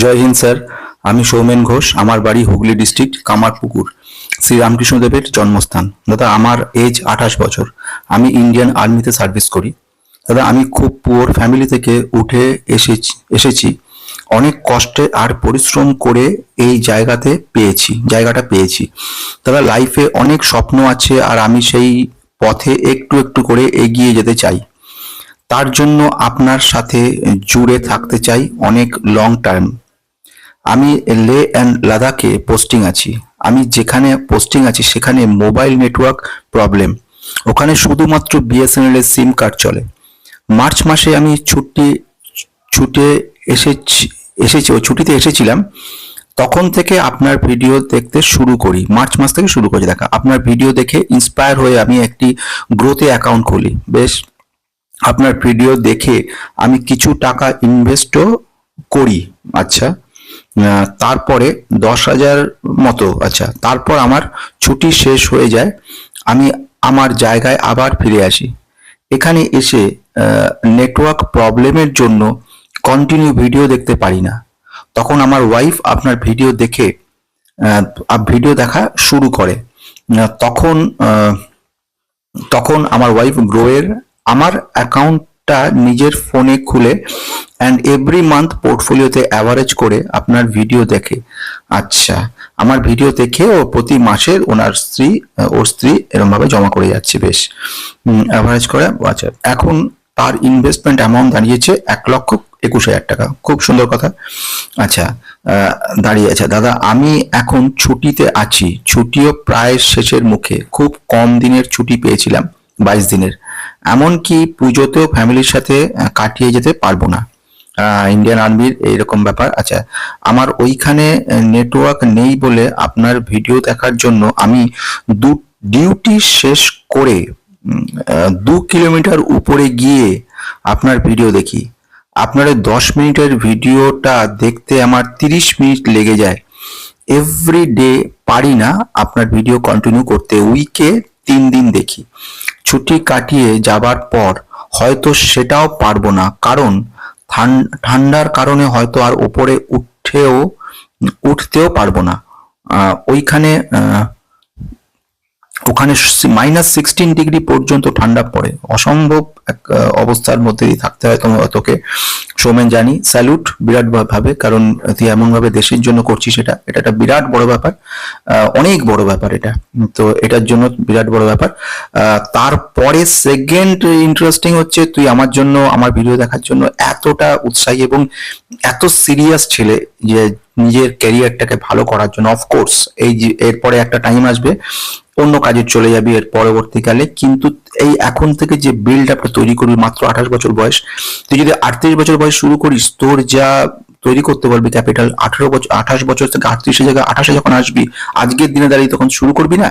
জয় Hind, sir. আমি সৌমেন ঘোষ, আমার বাড়ি হুগলি ডিস্ট্রিক্ট, কামারপুকুর শ্রী রামকৃষ্ণদেবের জন্মস্থান। দাদা, আমার এজ আঠাশ বছর। আমি ইন্ডিয়ান আর্মিতে সার্ভিস করি। দাদা, আমি খুব পুয়ার ফ্যামিলি থেকে উঠে এসেছি এসেছি। অনেক কষ্টে আর পরিশ্রম করে এই জায়গাতে পেয়েছি, জায়গাটা পেয়েছি। দাদা লাইফে অনেক স্বপ্ন আছে আর আমি সেই পথে একটু একটু করে এগিয়ে যেতে চাই। তার জন্য আপনার সাথে জুড়ে থাকতে চাই অনেক লং টার্ম আমি লে অ্যান্ড লাদাখে পোস্টিং আছি। আমি যেখানে পোস্টিং আছি সেখানে মোবাইল নেটওয়ার্ক প্রবলেম। ওখানে শুধুমাত্র বিএসএনএল এর সিম কার্ড চলে। মার্চ মাসে আমি ছুটি, ছুটে এসেছি এসেছি ছুটিতে এসেছিলাম। তখন থেকে আপনার ভিডিও দেখতে শুরু করি। মার্চ মাস থেকে শুরু করি। দেখা, আপনার ভিডিও দেখে ইন্সপায়ার হয়ে আমি একটি গ্রোথে অ্যাকাউন্ট খুলি। বেশ, আপনার ভিডিও দেখে আমি কিছু টাকা ইনভেস্টও করি। আচ্ছা তারপরে দশ হাজার মতো আচ্ছা তারপর আমার ছুটি শেষ হয়ে যায়, আমি আমার জায়গায় আবার ফিরে আসি। এখানে এসে নেটওয়ার্ক প্রবলেমের জন্য কন্টিনিউ ভিডিও দেখতে পারি না। তখন আমার ওয়াইফ আপনার ভিডিও দেখে ভিডিও দেখা শুরু করে। তখন তখন আমার ওয়াইফ গ্রোয়ের আমার অ্যাকাউন্টটা নিজের ফোনে খুলে অ্যান্ড এভরি মান্থ পোর্টফোলিওতে অ্যাভারেজ করে আপনার ভিডিও দেখে। আচ্ছা আমার ভিডিও দেখে ও প্রতি মাসের ওনার স্ত্রী ওর স্ত্রী এরকম ভাবে জমা করে যাচ্ছে, বেশ। অ্যাভারেজ করে আচ্ছা এখন তার ইনভেস্টমেন্ট অ্যামাউন্ট দাঁড়িয়েছে এক লক্ষ একুশ হাজার টাকা। খুব সুন্দর কথা। আচ্ছা দাঁড়িয়ে আছে দাদা, আমি এখন ছুটিতে আছি। ছুটিও প্রায় শেষের মুখে। খুব কম দিনের ছুটি পেয়েছিলাম, বাইশ দিনের। এমনকি পুজোতেও ফ্যামিলির সাথে কাটিয়ে যেতে পারব না। ইন্ডিয়ান আর্মির এইরকম ব্যাপার। আচ্ছা আমার ওইখানে নেটওয়ার্ক নেই বলে আপনার ভিডিও দেখার জন্য আমি দু ডিউটি শেষ করে দু কিলোমিটার উপরে গিয়ে আপনার ভিডিও দেখি। আপনার দশ মিনিটের ভিডিওটা দেখতে আমার তিরিশ মিনিট লেগে যায়। এভরি ডে পারি না আপনার ভিডিও কন্টিনিউ করতে। উইকে তিন দিন দেখি। ছুটি কাটিয়ে যাবার পর হয়তো সেটাও পারব না। কারণ ঠান- ঠান্ডার কারণে হয়তো আর ওপরে উঠেও, উঠতেও পারব না। ওইখানে ওখানে মাইনাস সিক্সটিন ডিগ্রি পর্যন্ত ঠান্ডা পড়ে। অসম্ভব এক, অবস্থার মধ্যে দিয়ে থাকতে হয় তোমার তোকে সৌমেন জানি স্যালুট বিরাট ভাবে, কারণ তুই এমন ভাবে দেশের জন্য করছিস এটা এটা একটা বিরাট বড় ব্যাপার অনেক বড় ব্যাপার এটা। তো এটার জন্য বিরাট বড় ব্যাপার। তারপরে সেকেন্ড ইন্টারেস্টিং হচ্ছে তুই আমার জন্য, আমার ভিডিও দেখার জন্য এতটা উৎসাহী এবং এত সিরিয়াস ছেলে যে নিজের ক্যারিয়ারটাকে ভালো করার জন্য অফকোর্স এই এরপরে একটা টাইম আসবে অন্য কাজে চলে যাবি এর পরবর্তীকালে। কিন্তু এই এখন থেকে যে বিল্ড আপটা তৈরি করবি, মাত্র আঠাশ বছর বয়স, তুই যদি আটত্রিশ বছর বয়স শুরু করিস, তোর যা তৈরি করতে পারবি ক্যাপিটাল আঠারো বছর আঠাশ বছর থেকে আটত্রিশের জায়গায় আঠাশে যখন আসবি, আজকের দিনে দাঁড়িয়ে তখন শুরু করবি না?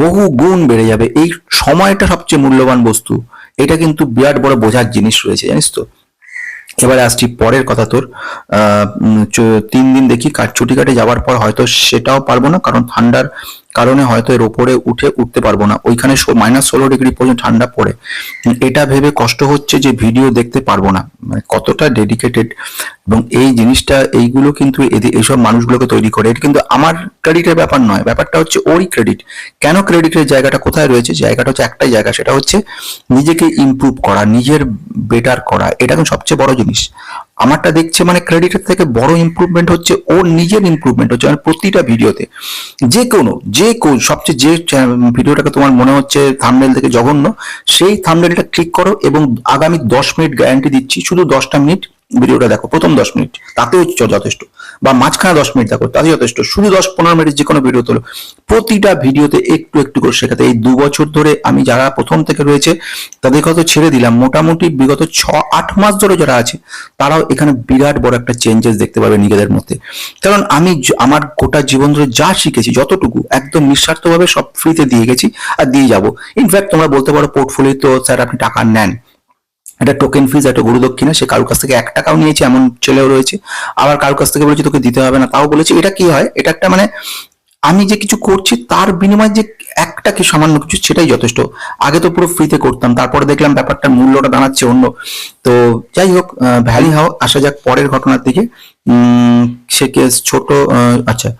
বহু গুণ বেড়ে যাবে। এই সময়টা সবচেয়ে মূল্যবান বস্তু। এটা কিন্তু বিরাট বড় বোঝার জিনিস রয়েছে, জানিস তো? এবারে আসছি পরের কথা তোর। তিন দিন দেখি কাট ছুটি কাটে, যাওয়ার পর হয়তো সেটাও পারব না, কারণ ঠান্ডার কারণে হয়তো এর ওপরে উঠে উঠতে পারব না। ওইখানে মাইনাস ষোলো ডিগ্রি পর্যন্ত ঠান্ডা পড়ে। এটা ভেবে কষ্ট হচ্ছে যে ভিডিও দেখতে পারব না। মানে কতটা ডেডিকেটেড এবং এই জিনিসটা, এইগুলো কিন্তু এইসব মানুষগুলোকে তৈরি করে। এটা কিন্তু আমার ক্রেডিটের ব্যাপার নয়। ব্যাপারটা হচ্ছে ওরই ক্রেডিট কেন ক্রেডিটের জায়গাটা কোথায় রয়েছে? জায়গাটা হচ্ছে একটাই জায়গা, সেটা হচ্ছে নিজেকে ইমপ্রুভ করা, নিজের বেটার করা। এটা কিন্তু সবচেয়ে বড় জিনিস। আমারটা দেখছে মানে ক্রেডিটের থেকে বড় ইমপ্রুভমেন্ট হচ্ছে ওর নিজের ইমপ্রুভমেন্ট হচ্ছে মানে প্রতিটা ভিডিওতে। যে কোনো যে কোনো, সবচেয়ে যে ভিডিওটাকে তোমার মনে হচ্ছে থামনেল থেকে জঘন্য, সেই থামনেলটা ক্লিক করো এবং আগামী দশ মিনিট গ্যারান্টি দিচ্ছি। শুধু দশটা মিনিট ভিডিওটা দেখো, প্রথম দশ মিনিট। তাতেও যথেষ্ট। বা মাঝখানে দশ মিনিট দেখো তাতে যথেষ্ট। শুধু দশ পনেরো মিনিট যে কোনো ভিডিও তোলো। প্রতিটা ভিডিওতে একটু একটু করে শেখাতে। এই দু বছর ধরে আমি যারা প্রথম থেকে রয়েছে, তাদের কথা ছেড়ে দিলাম। মোটামুটি বিগত ছ, আট মাস ধরে যারা আছে, তারাও এখানে বিরাট বড় একটা চেঞ্জেস দেখতে পাবে নিজেদের মধ্যে। কারণ আমি আমার গোটা জীবন ধরে যা শিখেছি, যতটুকু একদম নিঃস্বার্থভাবে সব ফ্রিতে দিয়ে গেছি আর দিয়ে যাব। ইনফ্যাক্ট তোমরা বলতে পারো পোর্টফোলিও তো স্যার আপনি টাকা নেন। একটা টোকেন ফিজ একটা গুরুদক্ষিণা সে কারোর কাছ থেকে এক টাকাও নিয়েছে, এমন ছেলেও রয়েছে। আবার কারোর কাছ থেকে বলেছে, তোকে দিতে হবে না। তাও বলেছে, এটা কি হয়? এটা একটা মানে আমি যে কিছু করছি, তার বিনিময়ে যে একটা কি সামান্য কিছু, সেটাই যথেষ্ট। আগে তো পুরো ফ্রিতে করতাম, তারপরে দেখলাম ব্যাপারটার মূল্যটা দাঁড়াচ্ছে অন্য। তো যাই হোক ভ্যালি হাও, আসা যাক পরের ঘটনার দিকে। সে কেস ছোট আচ্ছা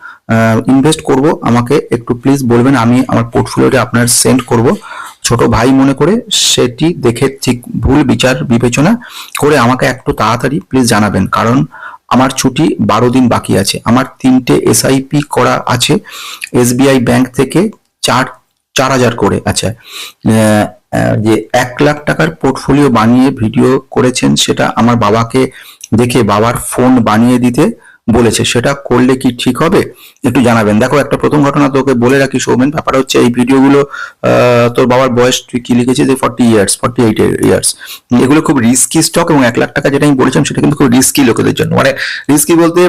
ইনভেস্ট করব। আমাকে একটু প্লিজ বলবেন, আমি আমার পোর্টফোলিওটা আপনার সেন্ড করব। ছোট ভাই মনে করে সেটি দেখে ঠিক ভুল বিচার বিবেচনা করে আমাকে একটু তাড়াতাড়ি প্লিজ জানাবেন। কারণ আমার ছুটি বারো দিন বাকি আছে। আমার তিনটে এসআইপি করা আছে। এসবিআই ব্যাংক থেকে চার চার হাজার করে আচ্ছা যে এক লাখ টাকার পোর্টফোলিও বানিয়ে ভিডিও করেছেন সেটা আমার বাবাকে দেখে, বাবার ফোন বানিয়ে দিতে বলেছে। সেটা করলে কি ঠিক হবে? একটু জানাবেন। দেখো, একটা প্রথম ঘটনা তোকে বলে রাখি সৌমেন। ব্যাপার হচ্ছে, এই ভিডিওগুলো তোর বাবার বয়স তুই কি লিখেছিস? যে forty years forty eight years এগুলো খুব রিস্কি স্টক এবং এক লাখ টাকা যেটা আমি বলেছিলাম, সেটা কিন্তু খুব রিস্কি লোকেদের জন্য। মানে রিস্কি বলতে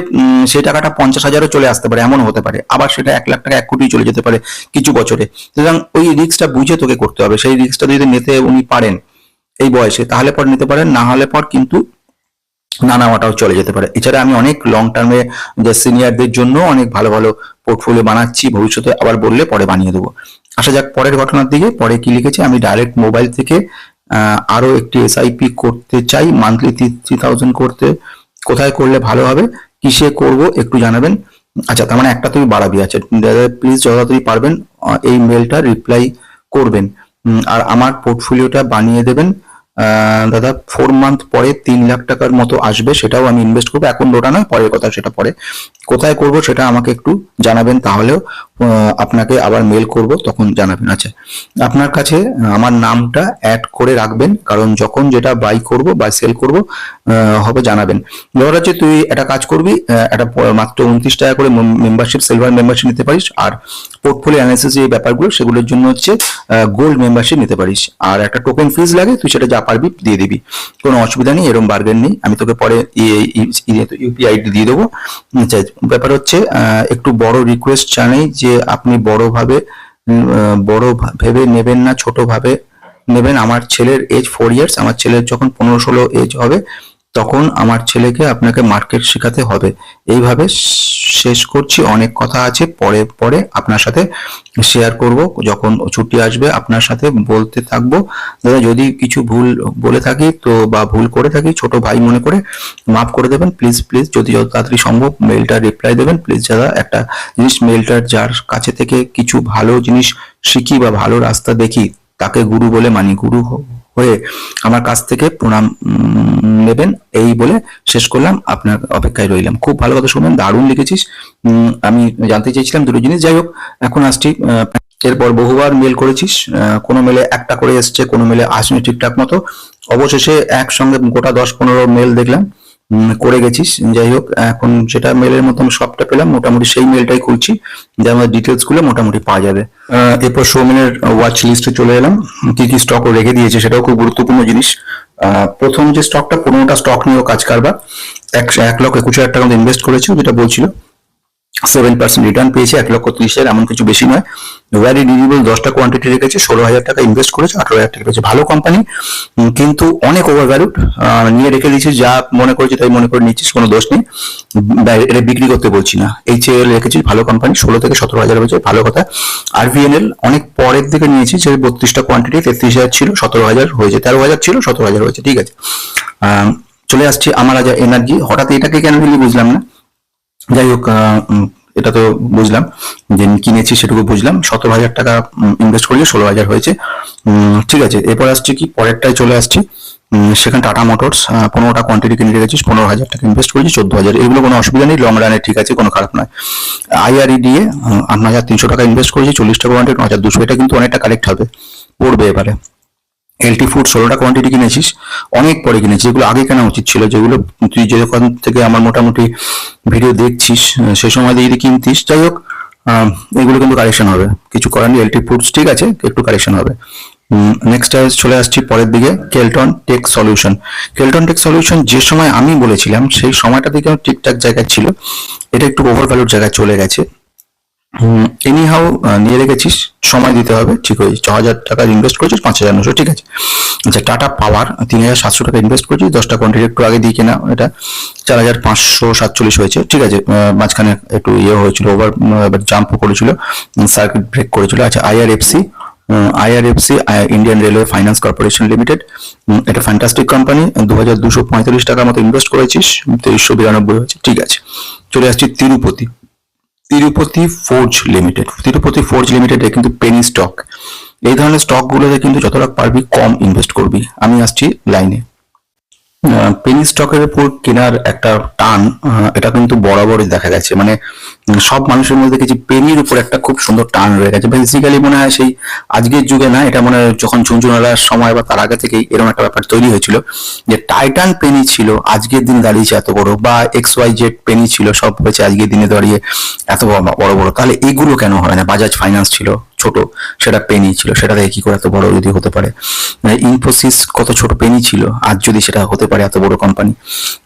সেই টাকাটা পঞ্চাশ হাজারও চলে আসতে পারে এমন হতে পারে। আবার সেটা এক লাখ টাকা এক কোটি চলে যেতে পারে কিছু বছরে। সুতরাং ওই রিস্কটা বুঝে তোকে করতে হবে। সেই রিস্কটা যদি নিতে উনি পারেন এই বয়সে, তাহলে পর নিতে পারেন, না হলে পর কিন্তু না নেওয়াটাও চলে যেতে পারে। এছাড়া আমি অনেক লং টার্মে যে সিনিয়রদের জন্য অনেক ভালো ভালো পোর্টফোলিও বানাচ্ছি ভবিষ্যতে আবার বললে পরে বানিয়ে দেবো। আসা যাক পরের ঘটনার দিকে পরে কি লিখেছে আমি ডাইরেক্ট মোবাইল থেকে আহ, আরও একটি এসআইপি করতে চাই মান্থলি থ্রি থাউজেন্ড করতে। কোথায় করলে ভালো হবে কিসে করব একটু জানাবেন। আচ্ছা তার মানে একটা তুমি বাড়াবি আছে। প্লিজ তাড়াতাড়ি পারবেন এই মেলটা রিপ্লাই করবেন। আর আমার পোর্টফোলিওটা বানিয়ে দেবেন। দাদা ফোর মান্থ পরে তিন লাখ টাকার মতো আসবে, সেটাও আমি ইনভেস্ট করব। এখন ওটা নয়, পরের কথা সেটা পরে। কোথায় করব সেটা আমাকে একটু জানাবেন, তাহলেও আপনাকে আবার মেল করব তখন জানাবেন আচ্ছা আপনার কাছে আমার নামটা অ্যাড করে রাখবেন কারণ যখন যেটা বাই করব বা সেল করব হবে জানাবেন ধর হচ্ছে তুই একটা কাজ করবি একটা মাত্র উনত্রিশ টাকা করে মেম্বারশিপ সিলভার মেম্বারশিপ নিতে পারিস আর পোর্টফোলিও অ্যানালিসিস এই ব্যাপারগুলো সেগুলোর জন্য হচ্ছে গোল্ড মেম্বারশিপ নিতে পারিস আর একটা টোকেন ফিজ লাগে তুই সেটা যা পারবি দিয়ে দিবি কোনো অসুবিধা নেই এরকম বার্গেন নেই আমি তোকে পরে ইউপিআই দিয়ে দেবো আচ্ছা, ব্যাপার হচ্ছে একটু বড় রিকোয়েস্ট জানাই যে আপনি বড়ভাবে বড় ভাবে নেবেন না, ছোট ভাবে নেবেন। আমার ছেলের এজ ফোর ইয়ার্স আমার ছেলের যখন পনেরো ষোলো এজ হবে তখন আমার ছেলেকে আপনাকে মার্কেট শেখাতে হবে। এইভাবে শেষ করছি, অনেক কথা আছে, পরে পরে আপনার সাথে শেয়ার করব। যখন ছুটি আসবে, আপনার সাথে বলতে থাকব। যদি কিছু ভুল বলে থাকি তো বা ভুল করে থাকি, ছোট ভাই মনে করে মাফ করে দেবেন। প্লিজ প্লিজ যদি যত তাড়াতাড়ি সম্ভব মেলটা রিপ্লাই দেবেন প্লিজ দাদা, একটা জিনিস মেলটার যার কাছে থেকে কিছু ভালো জিনিস শিখি বা ভালো রাস্তা দেখি, তাকে গুরু বলে মানি। গুরু হয়ে আমার কাছ থেকে প্রণাম নেবেন। এই বলে শেষ করলাম। আপনার অপেক্ষায় রইলাম। খুব ভালো কথা শুনবেন, দারুণ লিখেছিস। আমি জানতে চাইছিলাম দুটো জিনিস। যাই হোক, এখন আসছি এরপর বহুবার মেল করেছিস। কোনো মেলে একটা করে এসছে, কোনো মেলে আসেনি ঠিকঠাক মতো। অবশেষে একসঙ্গে গোটা দশ পনেরো মেল দেখলাম। করে গেছিস। যাই হোক এখন সেটা মেলের মতো আমি সবটা পেলাম। মোটামুটি সেই মেলটাই খুলছি। যে আমার ডিটেলসগুলো মোটামুটি পাওয়া যাবে। এরপর সৌমিনের ওয়াচ লিস্টে চলে এলাম। কি কি স্টক রেখে দিয়েছে সেটাও খুব গুরুত্বপূর্ণ জিনিস। আহ, প্রথম যে স্টকটা পনেরোটা স্টক নিয়েও কাজ কারবার। এক এক লক্ষ একুশ হাজার টাকা ইনভেস্ট করেছে যেটা বলছিল। সেভেন পার্সেন্ট রিটার্ন পেয়েছে, এক লক্ষ ত্রিশ হাজার, এমন কিছু বেশি নয়। ভ্যারি ডিউরেবল দশটা কোয়ান্টিটি রেখেছে, ষোলো হাজার টাকা ইনভেস্ট করেছে, আঠারো হাজার টাকা পেয়েছে। ভালো কোম্পানি কিন্তু অনেক ওভার ভ্যালুড নিয়ে রেখে দিয়েছিস যা মনে করেছি তাই মনে করে নিচ্ছিস, কোনো দোষ নেই। এটা বিক্রি করতে বলছি না। এইচ এল রেখেছি, ভালো কোম্পানি ষোলো থেকে সতেরো হাজার হয়েছে, ভালো কথা। আর ভিএনএল অনেক পরের দিকে নিয়েছি, যে বত্রিশটা কোয়ান্টিটি তেত্রিশ হাজার ছিল, সতেরো হাজার হয়েছে, তেরো হাজার ছিল, সতেরো হাজার হয়েছে, ঠিক আছে। চলে আসছি আমার আজ এনার্জি হঠাৎ এটাকে কেন বুঝলাম না। যাই হোক এটা তো বুঝলাম যে কিনেছি সেটুকু বুঝলাম। সতেরো হাজার টাকা ইনভেস্ট করলে ষোলো হাজার হয়েছে। ঠিক আছে, এরপর আসছি কি, পরেরটায় চলে আসছি। সেখানে টাটা মোটরস পনেরোটা কোয়ান্টিটি কিনে রেখেছিস, পনেরো হাজার টাকা ইনভেস্ট করেছি চোদ্দ হাজার। এগুলো কোনো অসুবিধা নেই লং রানে ঠিক আছে, কোনো খারাপ নয়। আইআরই দিয়ে আট হাজার তিনশো টাকা ইনভেস্ট করেছি চল্লিশটা কোয়ান্টিটি ন হাজার দুশো। এটা কিন্তু অনেকটা কালেক্ট হবে, পড়বে এবারে। এলটি ফুড ষোলোটা কোয়ান্টিটি কিনেছিস, অনেক পরে কিনেছিস, যেগুলো আগে কেনা উচিত ছিল, যেগুলো তুই যেরকম থেকে আমার মোটামুটি ভিডিও দেখছিস সেই সময় যদি কিনতিস, যাই হোক এগুলো কিন্তু কারেকশন হবে। কিছু করার নেই এলটি ফুডস ঠিক আছে, একটু কারেকশন হবে। নেক্সট চলে আসছি পরের দিকে Kelton tech solution Kelton tech solution যে সময় আমি বলেছিলাম, সেই সময়টা থেকে ঠিকঠাক জায়গায় ছিল, এটা একটু ওভার ভ্যালুর জায়গায় চলে গেছে। এনি হাউ নিয়ে রেখেছিস, সময় দিতে হবে, ঠিক হয়েছে ছ হাজার টাকা ইনভেস্ট করেছিস পাঁচ হাজার নশো, ঠিক আছে। আচ্ছা টাটা পাওয়ার তিন হাজার সাতশো টাকা ইনভেস্ট করেছিস, দশটা কোয়ান্টিটি একটু আগে দিয়ে কেনা, এটা চার হাজার পাঁচশো সাতচল্লিশ হয়েছে, ঠিক আছে মাঝখানে একটু ইয়ে হয়েছিল ওভার জাম্পও করেছিল সার্কিট ব্রেক করেছিল। আচ্ছা IRFC IRFC Indian railway finance corporation limited এটা ফ্যান্টাস্টিক কোম্পানি দু হাজার দুশো পঁয়তাল্লিশ টাকার মতো ইনভেস্ট করেছিস তেইশশো বিরানব্বই হয়েছে, ঠিক আছে। চলে আসছি Tirupati. Tirupati forge limited Tirupati forge লিমিটেডে কিন্তু পেনি স্টক এই ধরনের স্টকগুলোতে কিন্তু যতটা পারবি কম ইনভেস্ট করবি। আমি আসছি লাইনে পেনি স্টকের উপর কেনার একটা টান এটা কিন্তু বরাবরই দেখা গেছে। মানে সব মানুষের মধ্যে দেখেছি পেনির উপর একটা খুব সুন্দর টান রয়ে গেছে। বেসিক্যালি মনে হয় সেই আজকের যুগে না, এটা মনে হয় যখন ঝুনঝুনালার সময় বা তার আগে থেকেই এরকম একটা ব্যাপার তৈরি হয়েছিল যে টাইটান পেনি ছিল, আজকের দিন দাঁড়িয়েছে এত বড় বা এক্স ওয়াই জেড পেনি ছিল, সব হয়েছে আজকের দিনে দাঁড়িয়ে এত বড় বড় তাহলে এগুলো কেন হয় না? বাজাজ ফাইন্যান্স ছিল। সেটা পেনি ছিল। সেটা থেকে কি করে এত বড় যদি হতে পারে? ইনফোসিস কত ছোট পেনি ছিল, আজ যদি সেটা হতে পারে এত বড় কোম্পানি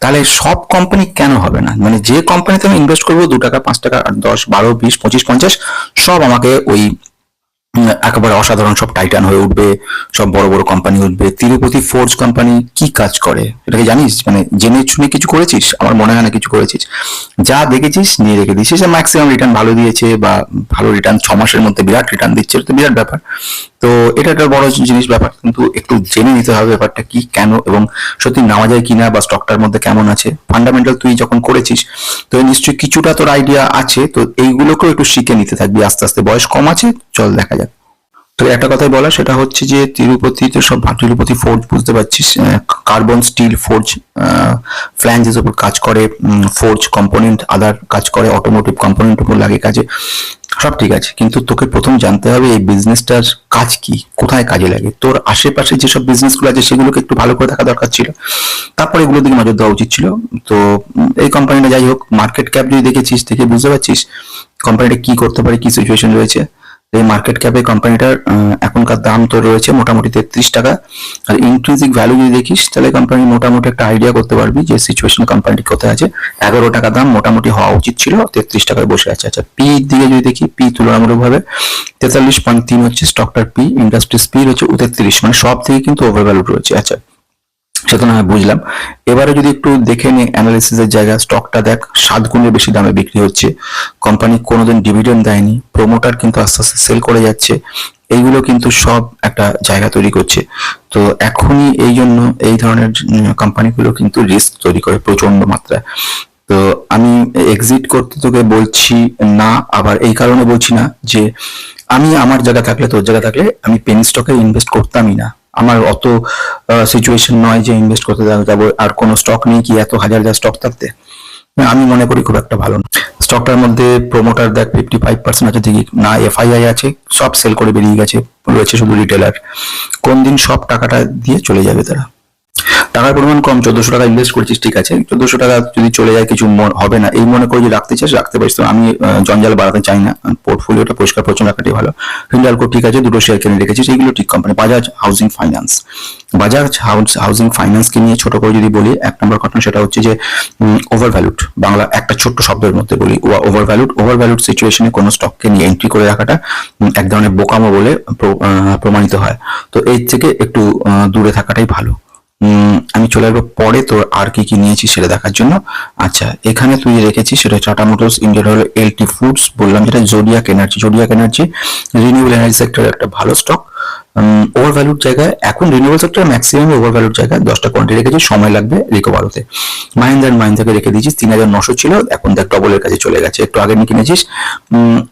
তাহলে সব কোম্পানি কেন হবে না? মানে যে কোম্পানিতে আমি ইনভেস্ট করব, দু টাকা, পাঁচ টাকা, দশ, বারো, বিশ, পঁচিশ, পঞ্চাশ, সব আমাকে ওই একেবারে অসাধারণ সব টাইটান হয়ে উঠবে, সব বড় বড় কোম্পানি উঠবে। তিরুপতি ফোর্স কোম্পানি কি কাজ করে? এটাকে জানিস? মানে জেনে শুনে কিছু করেছিস? আমার মনে হয় না কিছু করেছিস। যা দেখেছিস, নিয়ে রেখে দিয়েছিস। ম্যাক্সিমাম রিটার্ন ভালো দিয়েছে বা ভালো রিটার্ন ছ মাসের মধ্যে বিরাট রিটার্ন দিচ্ছে। তো বিরাট ব্যাপার। তো এটা একটা বড় জিনিস ব্যাপার, কিন্তু একটু জেনে নিতে হবে ব্যাপারটা কি, কেন এবং সত্যি নেওয়া যায় কিনা বা স্টকটার মধ্যে কেমন আছে। ফান্ডামেন্টাল তুই যখন করেছিস, তো নিশ্চয়ই কিছুটা তোর আইডিয়া আছে, তো এইগুলোকেও একটু শিখে নিতে থাকবি। আস্তে আস্তে বয়স কম আছে, চল দেখা যাক। তো একটা কথাই বলা, সেটা হচ্ছে যে তিরুপতি, তো সব তিরুপতি ফোর্জ বুঝতে পারছিস কার্বন স্টিল ফোর্জ ফ্ল্যাঞ্জের উপর কাজ করে ফোর্জ কম্পোনেন্ট আদার কাজ করে অটোমোটিভ কম্পোনেন্ট উপর লাগে কাজে। সব ঠিক আছে, কিন্তু তোকে প্রথম জানতে হবে এই বিজনেসটার কাজ কি, কোথায় কাজে লাগে? তোর আশেপাশে যেসব বিজনেসগুলো আছে সেগুলোকে একটু ভালো করে দেখা দরকার ছিল। তারপরে এগুলোর দিকে নজর দেওয়া উচিত ছিল। তো এই কোম্পানিটা যাই হোক মার্কেট ক্যাপ যদি দেখেছিস, দেখে বুঝতে পারছিস কোম্পানিটা কি করতে পারে, কি সিচুয়েশন রয়েছে এই মার্কেট ক্যাপে কোম্পানিটার এখনকার দাম তো রয়েছে মোটামুটি তেত্রিশ টাকা। আর ইন্ট্রিনসিক ভ্যালু যদি দেখিস, তাহলে কোম্পানি মোটামুটি একটা আইডিয়া করতে পারবি যে সিচুয়েশন কোম্পানিটি কোথায় আছে। এগারো টাকা দাম মোটামুটি হওয়া উচিত ছিল তেত্রিশ টাকায় বসে আছে। আচ্ছা পি দিকে যদি দেখি পি তুলনামূলকভাবে তেতাল্লিশ পয়েন্ট তিন হচ্ছে স্টকটার পি ইন্ডাস্ট্রি স্পি হচ্ছে তেত্রিশ মানে সব থেকে কিন্তু ওভার ভ্যালু রয়েছে। আচ্ছা সেটা না বুঝলাম। এবারে যদি একটু দেখে নি অ্যানালিসিসের জায়গা স্টকটা দেখ, সাত গুণের বেশি দামে বিক্রি হচ্ছে। কোম্পানি কোনোদিন ডিভিডেন্ড দেয়নি প্রোমোটার কিন্তু আস্তে আস্তে সেল করে যাচ্ছে। এইগুলো কিন্তু সব একটা জায়গা তৈরি করছে। তো এখনই এই জন্য এই ধরনের কোম্পানিগুলো কিন্তু রিস্ক তৈরি করে প্রচণ্ড মাত্রায়। তো আমি এক্সিট করতে তোকে বলছি না, আবার এই কারণে বলছি না যে আমি আমার জায়গা থাকলে, তোর জায়গা থাকলে আমি পেনি স্টকে ইনভেস্ট করতামই না। আমার অত সিচুয়েশন নয় যে ইনভেস্ট করতে যাব আর কোনো স্টক নেই কি এত হাজার হাজার স্টক থাকতে? আমি মনে করি খুব একটা ভালো না। স্টকটার মধ্যে প্রোমোটার দেখ ফিফটি ফাইভ পার্সেন্ট আছে, দেখি না এফআইআই আছে, সব সেল করে বেরিয়ে গেছে, রয়েছে শুধু রিটেলার কোন দিন সব টাকাটা দিয়ে চলে যাবে তারা। টাকার পরিমাণ কম, চোদ্দশো টাকা ইনভেস্ট করছিস, ঠিক আছে? চোদ্দশো টাকা যদি চলে যায়, কিছু হবে না। এই মনে করে যদি রাখতে চাস, রাখতে পারিস। তো আমি জঞ্জাল বাড়াতে চাই না। পোর্টফোলিওটা পরিষ্কার, পরিচ্ছন্ন রাখাটাই ভালো। হিন্ডালকো ঠিক আছে? দুটো শেয়ার কিনে রেখেছিস। এইগুলো ঠিক company Bajaj housing finance Bajaj house housing ফাইন্যান্সকে নিয়ে ছোট করে যদি বলি, এক নম্বর ঘটনা সেটা হচ্ছে যে ওভার ভ্যালুড বাংলা একটা ছোট্ট শব্দের মধ্যে বলি ওভার ভ্যালুড ওভার ভ্যালুড সিচুয়েশনে কোনো স্টককে নিয়ে এন্ট্রি করে রাখাটা এক ধরনের বোকামো বলে প্রমাণিত হয়। তো এর থেকে একটু দূরে থাকাটাই ভালো। আমি চলে আসব পরে তোর আর কি কি নিয়েছি সেটা দেখার জন্য। আচ্ছা এখানে তুই রেখেছিস সেটা টাটা মোটরস ইন্ডিয়ান হলো এলটি ফুডস বললাম যেটা Zodiac energy Zodiac energy renewable energy সেক্টরের একটা ভালো স্টক ওভার ভ্যালুর জায়গায়, এখন রিনিউয়েবল সেক্টর ম্যাক্সিমাম ওভার ভ্যালুর জায়গায় দশটা কোয়ান্টি রেখেছি সময় লাগবে রিকভার হতে মাহিন্দ্রা মাহিন্দ্রাকে রেখে দিয়েছিস, তিন হাজার নশো ছিল, এখন দেখ ডবলের কাছে চলে গেছে। একটু আগে নিয়ে কিনেছিস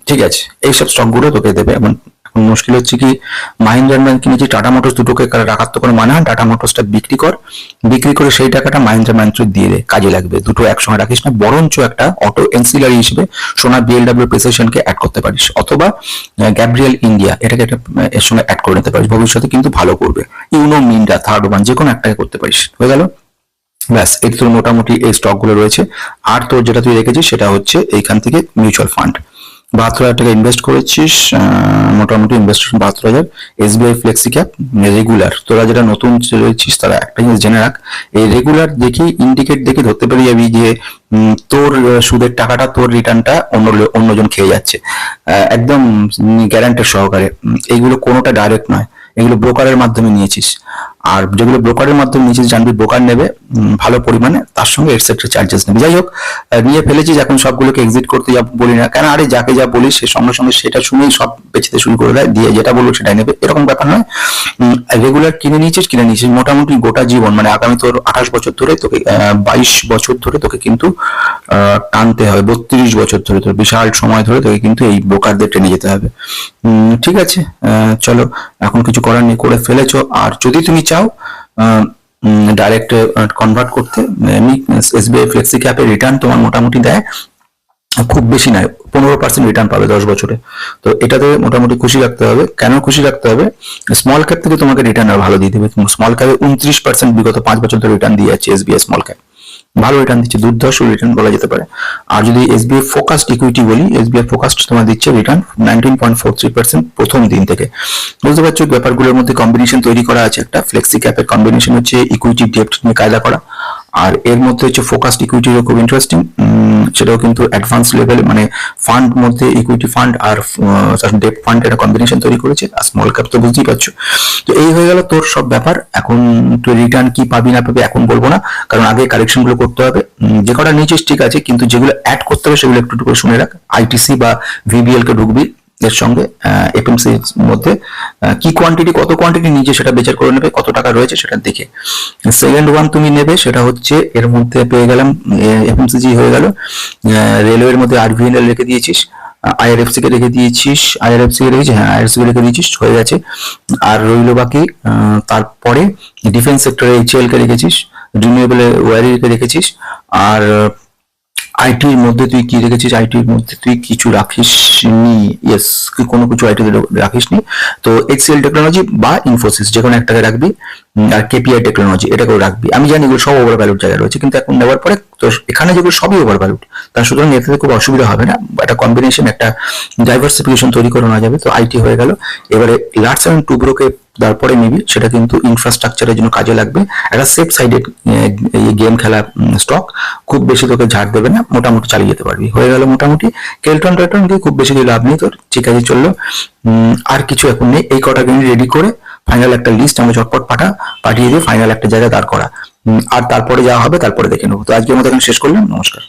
ঠিক আছে, এইসব স্টকগুলো তোকে দেবে। এখন মুশকিল হচ্ছে কি, মাহিন্দ্রা ব্যাংক কিনেছি টাটা মোটরস দুটোকে রাখার তো কোনো মানে হয়। টাটা মোটরসটা বিক্রি কর, বিক্রি করে সেই টাকাটা মাহিন্দ্রা ব্যাংক দিয়ে দে, কাজে লাগবে, দুটো একসঙ্গে রাখিস না, বরঞ্চ একটা অটো এনসিলারি হিসেবে সোনা বিএলডাব্লিউ প্রেসেশনকে অ্যাড করতে পারিস, অথবা গ্যাব্রিয়েল ইন্ডিয়া এটাকে একটা এর সঙ্গে অ্যাড করে নিতে পারিস, ভবিষ্যতে কিন্তু ভালো করবে ইউনো মিন্ডা থার্ড ওয়ান যে কোনো একটাকে করতে পারিস, হয়ে গেল ব্যাস এই তোর মোটামুটি এই স্টকগুলো রয়েছে, আর তোর যেটা তুই রেখেছিস সেটা হচ্ছে এইখান থেকে মিউচুয়াল ফান্ড বাহাত্তর হাজার টাকা ইনভেস্ট করেছিস মোটামুটি ইনভেস্টমেন্ট বাহাত্তর হাজার। এসবিআই ফ্লেক্সি ক্যাপ রেগুলার তোরা যেটা নতুন রয়েছিস, তারা একটা জিনিস জেনে রাখ। এই রেগুলার দেখি ইন্ডিকেট দেখে ধরতে পেরে যাবি যে তোর সুদের টাকাটা, তোর রিটার্নটা অন্য অন্যজন খেয়ে যাচ্ছে। একদম গ্যারান্টেড সহকারে। এইগুলো কোনোটা ডাইরেক্ট নয়। এগুলো ব্রোকারের মাধ্যমে নিয়েছিস। আর যেগুলো ব্রোকারের মাধ্যমে নিয়েছিস জানবি ব্রোকার নেবে ভালো পরিমাণে, তার সঙ্গে এটসেট্রা চার্জেস নেবে। যাই হোক নিয়ে ফেলেছিস, এখন সবগুলোকে এক্সিট করতে যা বলি না কেন, আরে যাকে যা বলিস, সে সঙ্গে সঙ্গে সেটা শুনেই সব বেচতে শুরু করে দেয়, দিয়ে যেটা বলব সেটাই নেবে। এরকম ব্যাপার নয়। রেগুলার কিনে নিয়েছিস কিনে নিয়েছিস। মোটামুটি গোটা জীবন মানে আগামী তোর আঠাশ বছর ধরে তোকে বাইশ বছর ধরে তোকে কিন্তু টানতে হবে। বত্রিশ বছর ধরে তোর, বিশাল সময় ধরে তোকে কিন্তু এই ব্রোকারদের টেনে যেতে হবে। ঠিক আছে চলো, এখন কিছু করার নেই, করে ফেলেছো। আর যদি তুমি চাও ডাইরেক্ট কনভার্ট করতে এমনি এসবিআই ফ্লেক্সি ক্যাপে রিটার্ন তোমার মোটামুটি দেয়, খুব বেশি নয়, পনেরো পার্সেন্ট রিটার্ন পাবে দশ বছরে। তো এটাতে মোটামুটি খুশি রাখতে হবে। কেন খুশি রাখতে হবে? স্মল ক্যাপ থেকে তোমাকে রিটার্ন আর ভালো দিয়ে দেবে। স্মল ক্যাপে উনত্রিশ পার্সেন্ট বিগত পাঁচ বছর ধরে রিটার্ন দিয়ে যাচ্ছে এসবিআই স্মল ক্যাপ ভালো রিটার্ন দিচ্ছে, দুর্ধর্ষ রিটার্ন বলা যেতে পারে। আর যদি এসবিআই ফোকাসড ইকুইটি বলি এসবিআই ফোকাসড তোমার দিচ্ছে return nineteen point four three percent প্রথম দিন থেকে। বুঝতে পারছ ব্যাপারগুলোর মধ্যে কম্বিনেশন তৈরি করা আছে একটা ফ্লেক্সি ক্যাপের কম্বিনেশন হচ্ছে ইকুইটি ডেপ্ট নিয়ে কায়দা করা। আর এর মধ্যে হচ্ছে ফোকাসড ইকুইটিরও খুব ইন্টারেস্টিং সেটাও কিন্তু অ্যাডভান্স লেভেল মানে ফান্ড মধ্যে ইকুইটি ফান্ড আর ডেপ ফান্ড একটা কম্বিনেশন তৈরি করেছে, আর স্মল ক্যাপ তো বুঝতেই পারছ। তো এই হয়ে গেল তোর সব ব্যাপার, এখন তুই রিটার্ন কি পাবি না পাবি এখন বলব না, কারণ আগে কারেকশনগুলো করতে হবে। যে কটা নিয়েছিস ঠিক আছে, কিন্তু যেগুলো অ্যাড করতে হবে সেগুলো একটু একটু করে শুনে রাখ আইটিসি বা ভিবিএল কে ঢুকবি। এর সঙ্গে এফএমসি মধ্যে কি কোয়ান্টিটি কত কোয়ান্টিটি নিচে সেটা বেচার করে নেবে, কত টাকা রয়েছে সেটা দেখে। সেকেন্ড ওয়ান তুমি নেবে, সেটা হচ্ছে এর মধ্যে পেয়ে গেলাম এফএমসিজি হয়ে গেল। রেলওয়ের মধ্যে আরভিএনএল রেখে দিয়েছিস আইআরএফসি কে রেখে দিয়েছিস আইআরএফসি কে রেখেছিস হ্যাঁ আইআরএফসি রেখে দিয়েছিস, হয়ে গেছে। আর রইল বাকি তারপরে ডিফেন্স সেক্টরে এইচএল কে রেখেছিস রিনিউয়েবল ওয়ারি কে রেখেছিস, আর আইটির মধ্যে তুই কি রেখেছিস আইটির মধ্যে তুই কিছু রাখিস নি? ইয়েস তুই কোনো কিছু আইটি রাখিস নি? তো এক্সেল টেকনোলজি বা ইনফোসিস যে কোনো একটাকে রাখবি আর কেপিআই টেকনোলজি এটাকেও রাখবি। আমি জানি এগুলো সব ওভার ভ্যালুড জায়গায় রয়েছে, কিন্তু এখন নেওয়ার পরে তো এখানে যেগুলো সবই ওভার ভ্যালুড তার সুতরাং এতে খুব অসুবিধা হবে না। একটা কম্বিনেশন একটা ডাইভার্সিফিকেশন তৈরি করে নেওয়া যাবে। তো আইটি হয়ে গেল। এবারে লার্জ অ্যান্ড টুব্রোকে তারপরে নিবি, সেটা কিন্তু ইনফ্রাস্ট্রাকচারের জন্য কাজে লাগবে। একটা সেফ সাইডেড এই গেম খেলা স্টক খুব বেশি তোকে ঝাড় দেবে না, মোটামুটি চালিয়ে যেতে পারবি। হয়ে গেল মোটামুটি। কেলটন টেলটন দিয়ে খুব বেশি লাভ নেই তোর, ঠিক আছে, চলল। আর কিছু এখন নেই। এই কটা গেম রেডি করে ফাইনাল একটা লিস্ট আমরা ঝটপট পাঠা, পাঠিয়ে দিয়ে ফাইনাল একটা জায়গায় দাঁড় করা। আর তারপরে যা হবে তারপরে দেখে নেব। তো আজকের মতো এখানে শেষ করলাম। নমস্কার।